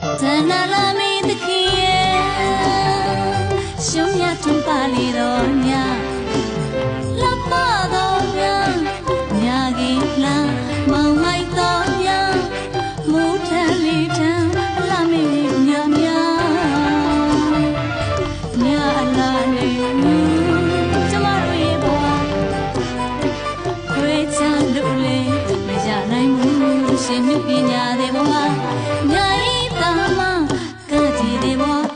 ဇန္နာလာမီတခင်ရဲ့ရှုံးရထွန်းပါလေတော့ညလပ်ပါတော့ညညကြီးလာမောင်လိုက်တော့ညမူထန်လေးထန်လာမီညမြညအလားလေးမူကျမတို့ရဲ့ဘဝခွေချလို့လေမရနိုင်ဘူးရှင်မြပညာတွေဘဝညာ ဤတာမကတိတွေဘဝ